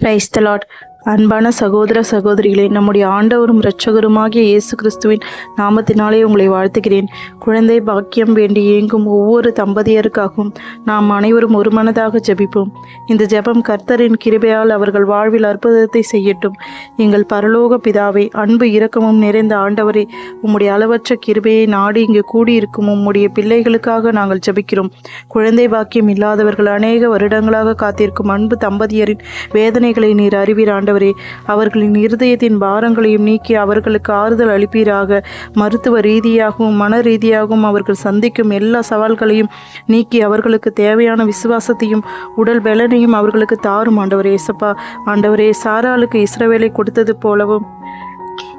Praise the Lord. அன்பான சகோதர சகோதரிகளே நம்முடைய ஆண்டவரும் இரட்சகருமாகிய இயேசு கிறிஸ்துவின் நாமத்தினாலே உங்களை வாழ்த்துகிறேன். குழந்தை பாக்கியம் வேண்டி இயங்கும் ஒவ்வொரு தம்பதியருக்காகவும் நாம் அனைவரும் ஒருமனதாக ஜெபிப்போம். இந்த ஜெபம் கர்த்தரின் கிருபையால் அவர்கள் வாழ்வில் அற்புதத்தை செய்யட்டும். எங்கள் பரலோக பிதாவை அன்பு இரக்கமும் நிறைந்த ஆண்டவரே உம்முடைய அளவற்ற கிருபையை நாடி இங்கு கூடியிருக்கும் உம்முடைய பிள்ளைகளுக்காக நாங்கள் ஜெபிக்கிறோம். குழந்தை பாக்கியம் இல்லாதவர்கள் அநேக வருடங்களாக காத்திருக்கும் அன்பு தம்பதியரின் வேதனைகளை நீர் அறிவீர் ஆண்டவரே அவர்களின் இருதயத்தின் பாரங்களையும் நீக்கி அவர்களுக்கு ஆறுதல் அளிப்பீராக. மருத்துவ ரீதியாகவும் மன ரீதியாகவும் அவர்கள் சந்திக்கும் எல்லா சவால்களையும் நீக்கி அவர்களுக்கு தேவையான விசுவாசத்தையும் உடல் பலனையும் அவர்களுக்கு தாரும் ஆண்டவரே இசப்பா ஆண்டவரே சாராளுக்கு இஸ்ரவேலை கொடுத்தது போலவும்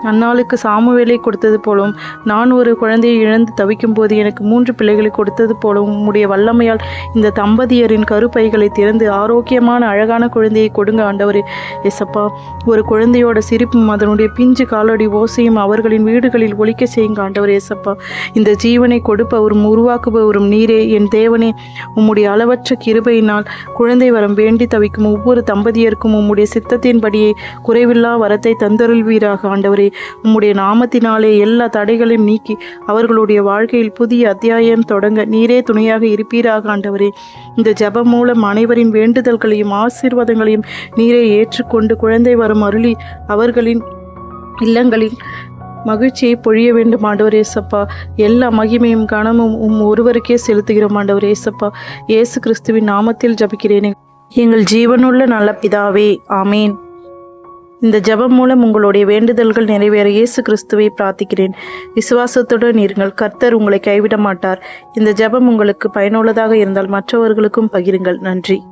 அன்னாளுக்கு சாமுவேலை கொடுத்தது போலவும் நான் ஒரு குழந்தையை இழந்து தவிக்கும் போது எனக்கு மூன்று பிள்ளைகளை கொடுத்தது போலவும் உம்முடைய வல்லமையால் இந்த தம்பதியரின் கருப்பைகளை திறந்து ஆரோக்கியமான அழகான குழந்தையை கொடுங்க ஆண்டவரே. எசப்பா ஒரு குழந்தையோட சிரிப்பும் அதனுடைய பிஞ்சு காலடி ஓசையும் அவர்களின் வீடுகளில் ஒழிக்க செய்யுங்க ஆண்டவர் எசப்பா இந்த ஜீவனை கொடுப்பவரும் உருவாக்குபவரும் நீரே. என் தேவனே உம்முடைய அளவற்ற கிருபையினால் குழந்தை வரம் வேண்டி தவிக்கும் ஒவ்வொரு தம்பதியருக்கும் உம்முடைய சித்தத்தின்படியே குறைவில்லா வரத்தை தந்தருள்வீராக ஆண்டவரே. உம்முடைய நாமத்தினாலே எல்லா தடைகளையும் நீக்கி அவர்களுடைய வாழ்க்கையில் புதிய அத்தியாயம் தொடங்க நீரே துணையாக இருப்பீராக ஆண்டவரே. இந்த ஜெபம் மூலம் அனைவரின் வேண்டுதல்களையும் ஆசீர்வாதங்களையும் நீரே ஏற்றுக்கொண்டு குழந்தை வரும் அருளி அவர்களின் இல்லங்களில் மகிழ்ச்சியை பொழிய வேண்டும் ஆண்டவர் ஏசப்பா. எல்லா மகிமையும் கனமும் உம் ஒருவருக்கே செலுத்துகிறோம் ஆண்டவர் ஏசப்பா. இயேசு கிறிஸ்துவின் நாமத்தில் ஜபிக்கிறேனே. எங்கள் ஜீவனுள்ள நல்ல பிதாவே ஆமேன். இந்த ஜெபம் மூலம் உங்களுடைய வேண்டுதல்கள் நிறைவேற இயேசு கிறிஸ்துவை பிரார்த்திக்கிறேன். விசுவாசத்துடன் இருங்கள். கர்த்தர் உங்களை கைவிட மாட்டார். இந்த ஜெபம் உங்களுக்கு பயனுள்ளதாக இருந்தால் மற்றவர்களுக்கும் பகிருங்கள். நன்றி.